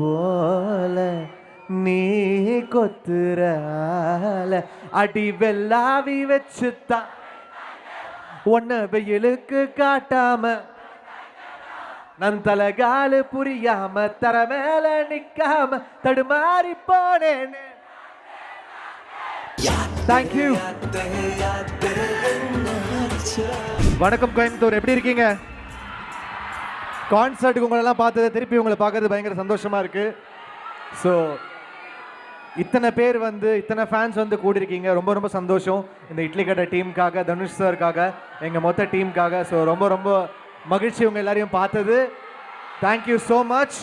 போல நீ கொத்துற ஆல அடி வெள்ளாவி வச்சுத்தான் உன்னை வெயிலுக்கு காட்டாம. நன் தலகாலு புரியாம தர மேல நிக்காம. தடுமாறி போனேன்னு தேங்க்யூ வணக்கம் கோயம்புத்தூர். எப்படி இருக்கீங்க? கான்சர்ட்டுக்கு உங்களெல்லாம் பார்த்தது திருப்பி உங்களை பார்க்கறது பயங்கர சந்தோஷமாக இருக்கு. ஸோ இத்தனை பேர் வந்து இத்தனை ஃபேன்ஸ் வந்து கூடியிருக்கீங்க. ரொம்ப ரொம்ப சந்தோஷம். இந்த இட்லி கடை டீமுக்காக தனுஷ் சாருக்காக எங்கள் மொத்த டீமுக்காக ஸோ ரொம்ப ரொம்ப மகிழ்ச்சி உங்கள் எல்லாரையும் பார்த்தது. தேங்க்யூ ஸோ மச்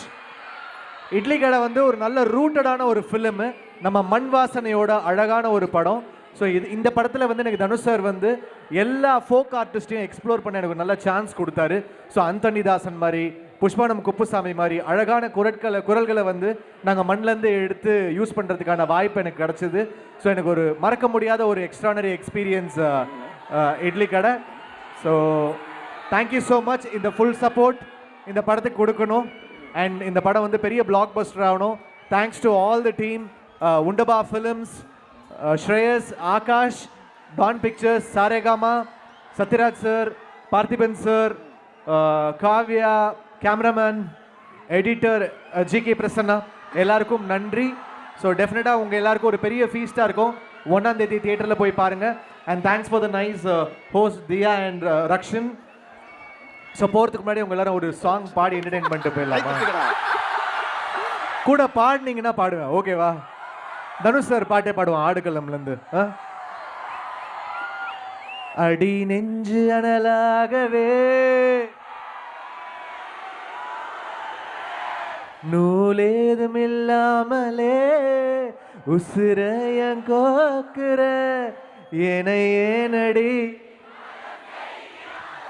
இட்லி கடை வந்து ஒரு நல்ல ரூட்டடான ஒரு ஃபிலிமு நம்ம மண் வாசனையோட அழகான ஒரு படம். ஸோ இது இந்த படத்தில் வந்து எனக்கு தனுஷ் சார் வந்து எல்லா ஃபோக் ஆர்டிஸ்ட்டையும் எக்ஸ்ப்ளோர் பண்ண எனக்கு நல்ல சான்ஸ் கொடுத்தாரு. ஸோ அந்தனிதாசன் மாதிரி புஷ்பானம் குப்புசாமி மாதிரி அழகான குரட்களை குரல்களை வந்து நாங்கள் மண்ணிலேருந்து எடுத்து யூஸ் பண்ணுறதுக்கான வாய்ப்பு எனக்கு கிடச்சிது. ஸோ எனக்கு ஒரு மறக்க முடியாத ஒரு extraordinary experience Idli Kadai. So thank you so much இந்த ஃபுல் சப்போர்ட் இந்த படத்துக்கு கொடுக்கணும். அண்ட் இந்த படம் வந்து பெரிய பிளாக் பஸ்டர் ஆகணும் thanks to all the team Wunderbar films Shreyas Aakash Dawn pictures Saregama Sathyaraj sir Parthiban sir Kavya cameraman editor G K Prasanna எல்லாருக்கும் நன்றி. ஸோ டெஃபினட்டாக உங்கள் எல்லாருக்கும் ஒரு பெரிய ஃபீஸ்டாக இருக்கும். ஒன்றாம் தேதி தியேட்டரில் போய் பாருங்கள் and thanks for the nice host Diya and Rakshan so போகிறதுக்கு முன்னாடி உங்க எல்லாரும் ஒரு சாங் பாடி என்டர்டைன் பண்ணிட்டு போயிடலாமா கூட பாடினீங்கன்னா பாடுவேன். ஓகேவா தனுஷ் சார் பாட்டே பாடுவான் ஆடுகளம்லேருந்து ஆ? அடி நெஞ்சு அனலாகவே. நூலேதும் இல்லாமலே உசுரையன் கோக்குற என ஏனடி?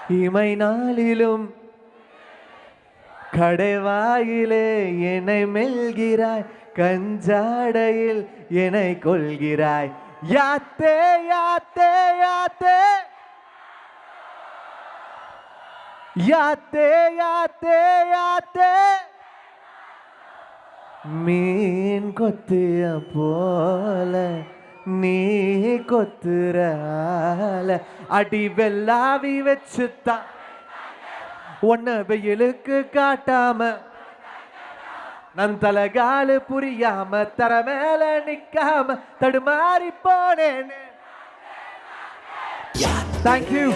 இமை நாளிலும் கடைவாயிலே என்னை மெல்கிறாய் கஞ்சாடையில் என்னை கொள்கிறாய் யாத்தே யாத்தே யாத்தே. யாத்தே யாத்தே யாத்தே. மீன் கொத்திய போல நீ கொத்துற அடி வெள்ளாவி வச்சுத்தான். உன்னை வெயிலுக்கு காட்டாம நன் தலகாலு புரியாம தர மேல நிக்காம தடுமாறி போனேன்னு தேங்க்யூ